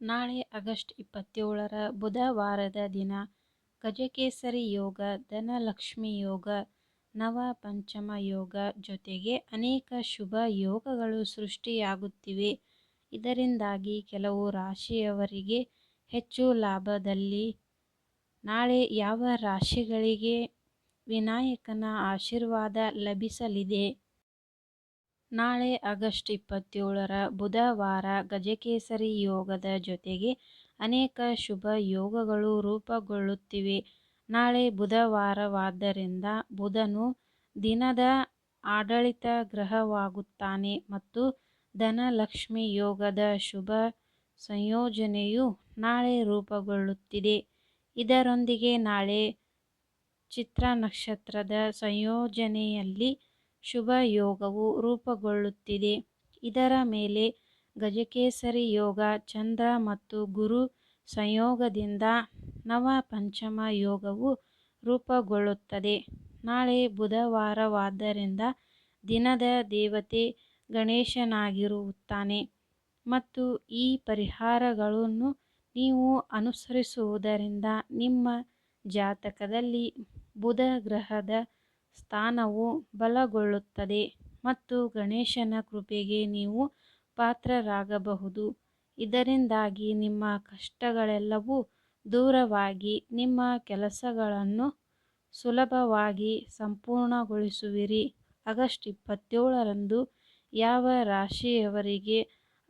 ನಾಳೆ ಆಗಸ್ಟ್ ಇಪ್ಪತ್ತೇಳರ ಬುಧವಾರದ ದಿನ ಗಜಕೇಸರಿ ಯೋಗ, ಧನಲಕ್ಷ್ಮಿ ಯೋಗ ನವ ಪಂಚಮ ಯೋಗ ಜೊತೆಗೆ ಅನೇಕ ಶುಭ ಯೋಗಗಳು ಸೃಷ್ಟಿಯಾಗುತ್ತಿವೆ. ಇದರಿಂದಾಗಿ ಕೆಲವು ರಾಶಿಯವರಿಗೆ ಹೆಚ್ಚು ಲಾಭದಲ್ಲಿ ನಾಳೆ ಯಾವ ರಾಶಿಗಳಿಗೆ ವಿನಾಯಕನ ಆಶೀರ್ವಾದ ಲಭಿಸಲಿದೆ? ನಾಳೆ ಆಗಸ್ಟ್ ಇಪ್ಪತ್ತೇಳರ ಬುಧವಾರ ಗಜಕೇಸರಿ ಯೋಗದ ಜೊತೆಗೆ ಅನೇಕ ಶುಭ ಯೋಗಗಳು ರೂಪುಗೊಳ್ಳುತ್ತಿವೆ. ನಾಳೆ ಬುಧವಾರವಾದ್ದರಿಂದ ಬುಧನು ದಿನದ ಆಡಳಿತ ಗ್ರಹವಾಗುತ್ತಾನೆ ಮತ್ತು ಧನಲಕ್ಷ್ಮಿ ಯೋಗದ ಶುಭ ಸಂಯೋಜನೆಯು ನಾಳೆ ರೂಪುಗೊಳ್ಳುತ್ತಿದೆ. ಇದರೊಂದಿಗೆ ನಾಳೆ ಚಿತ್ರ ನಕ್ಷತ್ರದ ಸಂಯೋಜನೆಯಲ್ಲಿ ಶುಭ ಯೋಗವು ರೂಪುಗೊಳ್ಳುತ್ತಿದೆ. ಇದರ ಮೇಲೆ ಗಜಕೇಸರಿ ಯೋಗ, ಚಂದ್ರ ಮತ್ತು ಗುರು ಸಂಯೋಗದಿಂದ ನವ ಪಂಚಮ ಯೋಗವು ರೂಪುಗೊಳ್ಳುತ್ತದೆ. ನಾಳೆ ಬುಧವಾರವಾದ್ದರಿಂದ ದಿನದ ದೇವತೆ ಗಣೇಶನಾಗಿರುತ್ತಾನೆ. ಮತ್ತು ಈ ಪರಿಹಾರಗಳನ್ನು ನೀವು ಅನುಸರಿಸುವುದರಿಂದ ನಿಮ್ಮ ಜಾತಕದಲ್ಲಿ ಬುಧ ಗ್ರಹದ ಸ್ಥಾನವು ಬಲಗೊಳ್ಳುತ್ತದೆ ಮತ್ತು ಗಣೇಶನ ಕೃಪೆಗೆ ನೀವು ಪಾತ್ರರಾಗಬಹುದು. ಇದರಿಂದಾಗಿ ನಿಮ್ಮ ಕಷ್ಟಗಳೆಲ್ಲವೂ ದೂರವಾಗಿ ನಿಮ್ಮ ಕೆಲಸಗಳನ್ನು ಸುಲಭವಾಗಿ ಸಂಪೂರ್ಣಗೊಳಿಸುವಿರಿ. ಆಗಸ್ಟ್ ಇಪ್ಪತ್ತೇಳರಂದು ಯಾವ ರಾಶಿಯವರಿಗೆ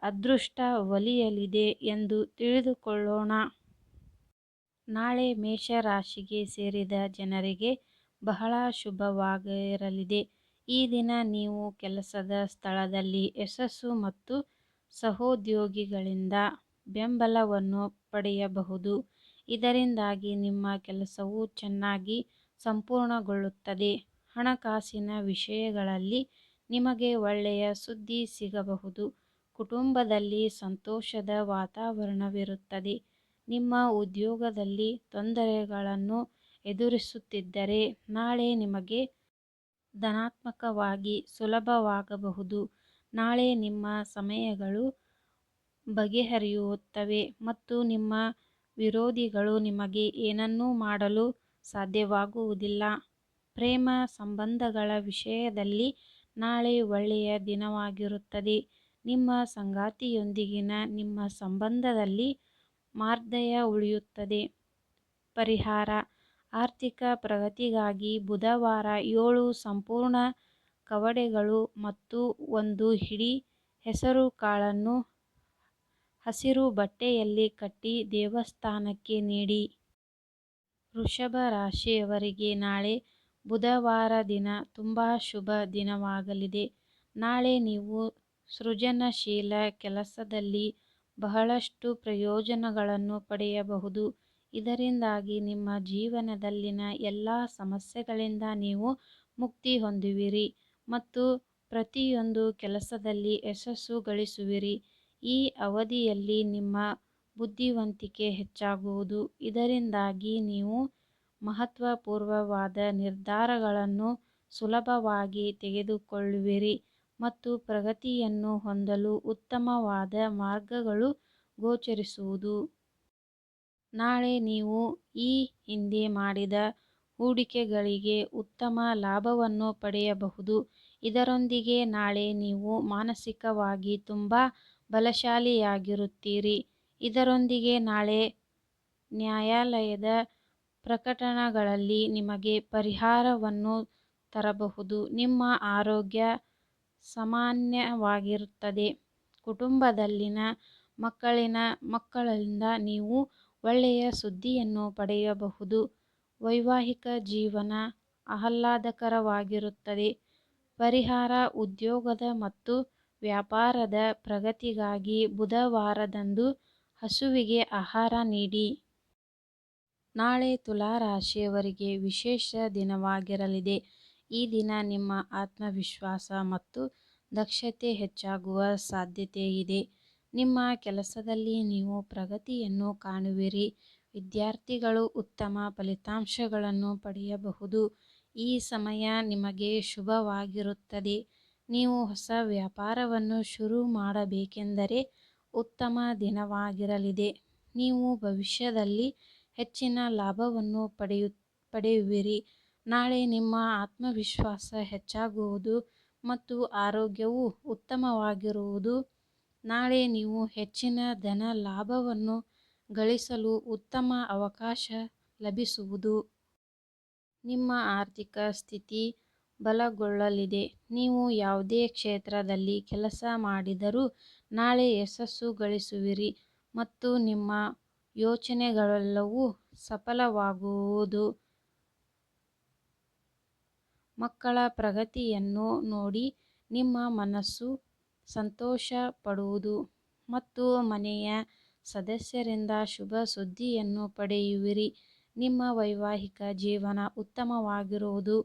ಅದೃಷ್ಟ ಒಲಿಯಲಿದೆ ಎಂದು ತಿಳಿದುಕೊಳ್ಳೋಣ. ನಾಳೆ ಮೇಷ ರಾಶಿಗೆ ಸೇರಿದ ಜನರಿಗೆ ಬಹಳ ಶುಭವಾಗಿರಲಿದೆ. ಈ ದಿನ ನೀವು ಕೆಲಸದ ಸ್ಥಳದಲ್ಲಿ ಯಶಸ್ಸು ಮತ್ತು ಸಹೋದ್ಯೋಗಿಗಳಿಂದ ಬೆಂಬಲವನ್ನು ಪಡೆಯಬಹುದು. ಇದರಿಂದಾಗಿ ನಿಮ್ಮ ಕೆಲಸವು ಚೆನ್ನಾಗಿ ಸಂಪೂರ್ಣಗೊಳ್ಳುತ್ತದೆ. ಹಣಕಾಸಿನ ವಿಷಯಗಳಲ್ಲಿ ನಿಮಗೆ ಒಳ್ಳೆಯ ಸುದ್ದಿ ಸಿಗಬಹುದು. ಕುಟುಂಬದಲ್ಲಿ ಸಂತೋಷದ ವಾತಾವರಣವಿರುತ್ತದೆ. ನಿಮ್ಮ ಉದ್ಯೋಗದಲ್ಲಿ ತೊಂದರೆಗಳನ್ನು ಎದುರಿಸುತ್ತಿದ್ದರೆ ನಾಳೆ ನಿಮಗೆ ಧನಾತ್ಮಕವಾಗಿ ಸುಲಭವಾಗಬಹುದು. ನಾಳೆ ನಿಮ್ಮ ಸಮಯಗಳು ಬಗೆಹರಿಯುತ್ತವೆ ಮತ್ತು ನಿಮ್ಮ ವಿರೋಧಿಗಳು ನಿಮಗೆ ಏನನ್ನೂ ಮಾಡಲು ಸಾಧ್ಯವಾಗುವುದಿಲ್ಲ. ಪ್ರೇಮ ಸಂಬಂಧಗಳ ವಿಷಯದಲ್ಲಿ ನಾಳೆ ಒಳ್ಳೆಯ ದಿನವಾಗಿರುತ್ತದೆ. ನಿಮ್ಮ ಸಂಗಾತಿಯೊಂದಿಗಿನ ನಿಮ್ಮ ಸಂಬಂಧದಲ್ಲಿ ಮಾರ್ದಯ ಉಳಿಯುತ್ತದೆ. ಪರಿಹಾರ ಆರ್ಥಿಕ ಪ್ರಗತಿಗಾಗಿ ಬುಧವಾರ ಏಳು ಸಂಪೂರ್ಣ ಕವಡೆಗಳು ಮತ್ತು ಒಂದು ಹಿಡಿ ಹೆಸರುಕಾಳನ್ನು ಹಸಿರು ಬಟ್ಟೆಯಲ್ಲಿ ಕಟ್ಟಿ ದೇವಸ್ಥಾನಕ್ಕೆ ನೀಡಿ. ವೃಷಭ ರಾಶಿಯವರಿಗೆ ನಾಳೆ ಬುಧವಾರ ದಿನ ತುಂಬಾ ಶುಭ ದಿನವಾಗಲಿದೆ. ನಾಳೆ ನೀವು ಸೃಜನಶೀಲ ಕೆಲಸದಲ್ಲಿ ಬಹಳಷ್ಟು ಪ್ರಯೋಜನಗಳನ್ನು ಪಡೆಯಬಹುದು. ಇದರಿಂದಾಗಿ ನಿಮ್ಮ ಜೀವನದಲ್ಲಿನ ಎಲ್ಲ ಸಮಸ್ಯೆಗಳಿಂದ ನೀವು ಮುಕ್ತಿ ಹೊಂದುವಿರಿ ಮತ್ತು ಪ್ರತಿಯೊಂದು ಕೆಲಸದಲ್ಲಿ ಯಶಸ್ಸು ಗಳಿಸುವಿರಿ. ಈ ಅವಧಿಯಲ್ಲಿ ನಿಮ್ಮ ಬುದ್ಧಿವಂತಿಕೆ ಹೆಚ್ಚಾಗುವುದು. ಇದರಿಂದಾಗಿ ನೀವು ಮಹತ್ವಪೂರ್ಣವಾದ ನಿರ್ಧಾರಗಳನ್ನು ಸುಲಭವಾಗಿ ತೆಗೆದುಕೊಳ್ಳುವಿರಿ ಮತ್ತು ಪ್ರಗತಿಯನ್ನು ಹೊಂದಲು ಉತ್ತಮವಾದ ಮಾರ್ಗಗಳು ಗೋಚರಿಸುವುದು. ನಾಳೆ ನೀವು ಈ ಹಿಂದೆ ಮಾಡಿದ ಹೂಡಿಕೆಗಳಿಗೆ ಉತ್ತಮ ಲಾಭವನ್ನು ಪಡೆಯಬಹುದು. ಇದರೊಂದಿಗೆ ನಾಳೆ ನೀವು ಮಾನಸಿಕವಾಗಿ ತುಂಬಾ ಬಲಶಾಲಿಯಾಗಿರುತ್ತೀರಿ. ಇದರೊಂದಿಗೆ ನಾಳೆ ನ್ಯಾಯಾಲಯದ ಪ್ರಕಟಣಗಳಲ್ಲಿ ನಿಮಗೆ ಪರಿಹಾರವನ್ನು ತರಬಹುದು. ನಿಮ್ಮ ಆರೋಗ್ಯ ಸಾಮಾನ್ಯವಾಗಿರುತ್ತದೆ. ಕುಟುಂಬದಲ್ಲಿನ ಮಕ್ಕಳಿನ ಮಕ್ಕಳಿಂದ ನೀವು ಒಳ್ಳೆಯ ಸುದ್ದಿಯನ್ನು ಪಡೆಯಬಹುದು. ವೈವಾಹಿಕ ಜೀವನ ಆಹ್ಲಾದಕರವಾಗಿರುತ್ತದೆ. ಪರಿಹಾರ ಉದ್ಯೋಗದ ಮತ್ತು ವ್ಯಾಪಾರದ ಪ್ರಗತಿಗಾಗಿ ಬುಧವಾರದಂದು ಹಸುವಿಗೆ ಆಹಾರ ನೀಡಿ. ನಾಳೆ ತುಲಾ ರಾಶಿಯವರಿಗೆ ವಿಶೇಷ ದಿನವಾಗಿರಲಿದೆ. ಈ ದಿನ ನಿಮ್ಮ ಆತ್ಮವಿಶ್ವಾಸ ಮತ್ತು ದಕ್ಷತೆ ಹೆಚ್ಚಾಗುವ ಸಾಧ್ಯತೆಯಿದೆ. ನಿಮ್ಮ ಕೆಲಸದಲ್ಲಿ ನೀವು ಪ್ರಗತಿಯನ್ನು ಕಾಣುವಿರಿ. ವಿದ್ಯಾರ್ಥಿಗಳು ಉತ್ತಮ ಫಲಿತಾಂಶಗಳನ್ನು ಪಡೆಯಬಹುದು. ಈ ಸಮಯ ನಿಮಗೆ ಶುಭವಾಗಿರುತ್ತದೆ. ನೀವು ಹೊಸ ವ್ಯಾಪಾರವನ್ನು ಶುರು ಮಾಡಬೇಕೆಂದರೆ ಉತ್ತಮ ದಿನವಾಗಿರಲಿದೆ. ನೀವು ಭವಿಷ್ಯದಲ್ಲಿ ಹೆಚ್ಚಿನ ಲಾಭವನ್ನು ಪಡೆಯು, ಪಡೆಯುವಿರಿ. ನಾಳೆ ನಿಮ್ಮ ಆತ್ಮವಿಶ್ವಾಸ ಹೆಚ್ಚಾಗುವುದು ಮತ್ತು ಆರೋಗ್ಯವು ಉತ್ತಮವಾಗಿರುವುದು ನಾಳೆ ನೀವು ಹೆಚ್ಚಿನ ಧನ ಲಾಭವನ್ನು ಗಳಿಸಲು ಉತ್ತಮ ಅವಕಾಶ ಲಭಿಸುವುದು. ನಿಮ್ಮ ಆರ್ಥಿಕ ಸ್ಥಿತಿ ಬಲಗೊಳ್ಳಲಿದೆ. ನೀವು ಯಾವುದೇ ಕ್ಷೇತ್ರದಲ್ಲಿ ಕೆಲಸ ಮಾಡಿದರೂ ನಾಳೆ ಯಶಸ್ಸು ಗಳಿಸುವಿರಿ ಮತ್ತು ನಿಮ್ಮ ಯೋಚನೆಗಳೆಲ್ಲವೂ ಸಫಲವಾಗುವುದು. ಮಕ್ಕಳ ಪ್ರಗತಿಯನ್ನು ನೋಡಿ ನಿಮ್ಮ ಮನಸ್ಸು ಸಂತೋಷಪಡುವುದು ಮತ್ತು ಮನೆಯ ಸದಸ್ಯರಿಂದ ಶುಭ ಸುದ್ದಿಯನ್ನು ಪಡೆಯುವಿರಿ. ನಿಮ್ಮ ವೈವಾಹಿಕ ಜೀವನ ಉತ್ತಮವಾಗಿರುವುದು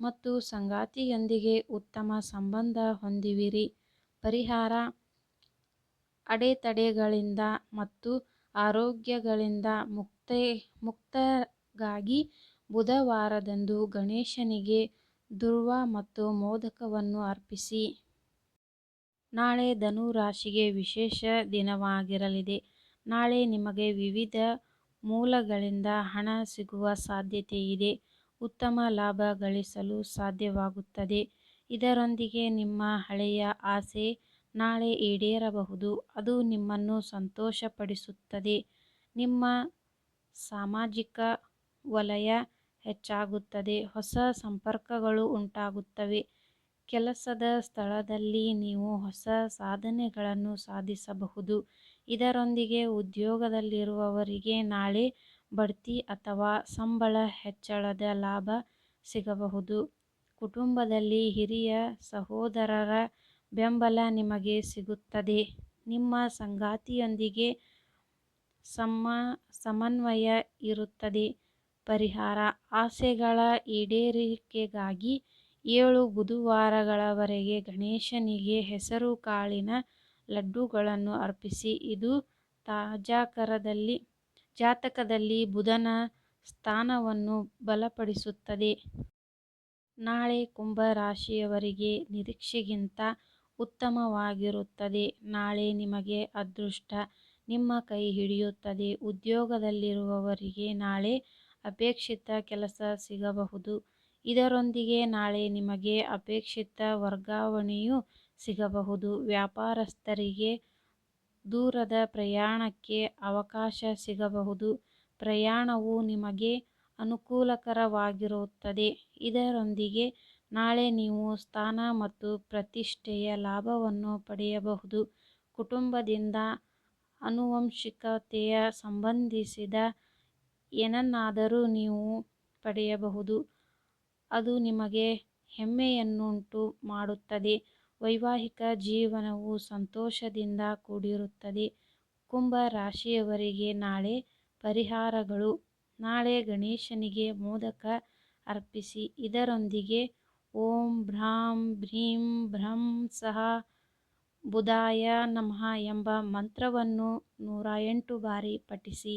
ಮತ್ತು ಸಂಗಾತಿಯೊಂದಿಗೆ ಉತ್ತಮ ಸಂಬಂಧ ಹೊಂದುವಿರಿ. ಪರಿಹಾರ ಅಡೆತಡೆಗಳಿಂದ ಮತ್ತು ಆರೋಗ್ಯಗಳಿಂದ ಮುಕ್ತಿಗಾಗಿ ಬುಧವಾರದಂದು ಗಣೇಶನಿಗೆ ದುರ್ವಾ ಮತ್ತು ಮೋದಕವನ್ನು ಅರ್ಪಿಸಿ. ನಾಳೆ ಧನು ರಾಶಿಗೆ ವಿಶೇಷ ದಿನವಾಗಿರಲಿದೆ. ನಾಳೆ ನಿಮಗೆ ವಿವಿಧ ಮೂಲಗಳಿಂದ ಹಣ ಸಿಗುವ ಸಾಧ್ಯತೆ ಇದೆ. ಉತ್ತಮ ಲಾಭ ಗಳಿಸಲು ಸಾಧ್ಯವಾಗುತ್ತದೆ. ಇದರೊಂದಿಗೆ ನಿಮ್ಮ ಹಳೆಯ ಆಸೆ ನಾಳೆ ಈಡೇರಬಹುದು. ಅದು ನಿಮ್ಮನ್ನು ಸಂತೋಷಪಡಿಸುತ್ತದೆ. ನಿಮ್ಮ ಸಾಮಾಜಿಕ ವಲಯ ಹೆಚ್ಚಾಗುತ್ತದೆ. ಹೊಸ ಸಂಪರ್ಕಗಳು ಉಂಟಾಗುತ್ತವೆ. ಕೆಲಸದ ಸ್ಥಳದಲ್ಲಿ ನೀವು ಹೊಸ ಸಾಧನೆಗಳನ್ನು ಸಾಧಿಸಬಹುದು. ಇದರೊಂದಿಗೆ ಉದ್ಯೋಗದಲ್ಲಿರುವವರಿಗೆ ನಾಳೆ ಬಡ್ತಿ ಅಥವಾ ಸಂಬಳ ಹೆಚ್ಚಳದ ಲಾಭ ಸಿಗಬಹುದು. ಕುಟುಂಬದಲ್ಲಿ ಹಿರಿಯ ಸಹೋದರರ ಬೆಂಬಲ ನಿಮಗೆ ಸಿಗುತ್ತದೆ. ನಿಮ್ಮ ಸಂಗಾತಿಯೊಂದಿಗೆ ಸಮ, ಸಮನ್ವಯ ಇರುತ್ತದೆ. ಪರಿಹಾರ, ಆಸೆಗಳ ಈಡೇರಿಕೆಗಾಗಿ ಏಳು ಬುಧವಾರಗಳವರೆಗೆ ಗಣೇಶನಿಗೆ ಹೆಸರು ಕಾಳಿನ ಲಡ್ಡುಗಳನ್ನು ಅರ್ಪಿಸಿ. ಇದು ಜಾತಕದಲ್ಲಿ ಬುಧನ ಸ್ಥಾನವನ್ನು ಬಲಪಡಿಸುತ್ತದೆ. ನಾಳೆ ಕುಂಭ ರಾಶಿಯವರಿಗೆ ನಿರೀಕ್ಷೆಗಿಂತ ಉತ್ತಮವಾಗಿರುತ್ತದೆ. ನಾಳೆ ನಿಮಗೆ ಅದೃಷ್ಟ ನಿಮ್ಮ ಕೈ ಹಿಡಿಯುತ್ತದೆ. ಉದ್ಯೋಗದಲ್ಲಿರುವವರಿಗೆ ನಾಳೆ ಅಪೇಕ್ಷಿತ ಕೆಲಸ ಸಿಗಬಹುದು. ಇದರೊಂದಿಗೆ ನಾಳೆ ನಿಮಗೆ ಅಪೇಕ್ಷಿತ ವರ್ಗಾವಣೆಯೂ ಸಿಗಬಹುದು. ವ್ಯಾಪಾರಸ್ಥರಿಗೆ ದೂರದ ಪ್ರಯಾಣಕ್ಕೆ ಅವಕಾಶ ಸಿಗಬಹುದು. ಪ್ರಯಾಣವು ನಿಮಗೆ ಅನುಕೂಲಕರವಾಗಿರುತ್ತದೆ. ಇದರೊಂದಿಗೆ ನಾಳೆ ನೀವು ಸ್ಥಾನ ಮತ್ತು ಪ್ರತಿಷ್ಠೆಯ ಲಾಭವನ್ನು ಪಡೆಯಬಹುದು. ಕುಟುಂಬದಿಂದ ಅನುವಂಶಿಕತೆಯ ಸಂಬಂಧಿಸಿದ ಏನನ್ನಾದರೂ ನೀವು ಪಡೆಯಬಹುದು. ಅದು ನಿಮಗೆ ಹೆಮ್ಮೆಯನ್ನುಂಟು ಮಾಡುತ್ತದೆ. ವೈವಾಹಿಕ ಜೀವನವು ಸಂತೋಷದಿಂದ ಕೂಡಿರುತ್ತದೆ. ಕುಂಭ ರಾಶಿಯವರಿಗೆ ನಾಳೆ ಪರಿಹಾರಗಳು. ನಾಳೆ ಗಣೇಶನಿಗೆ ಮೋದಕ ಅರ್ಪಿಸಿ. ಇದರೊಂದಿಗೆ ಓಂ ಭ್ರಾಂ ಭ್ರೀಂ ಭ್ರಂ ಸಹ ಬುಧಾಯ ನಮಃ ಎಂಬ ಮಂತ್ರವನ್ನು ನೂರ ಎಂಟು ಬಾರಿ ಪಠಿಸಿ.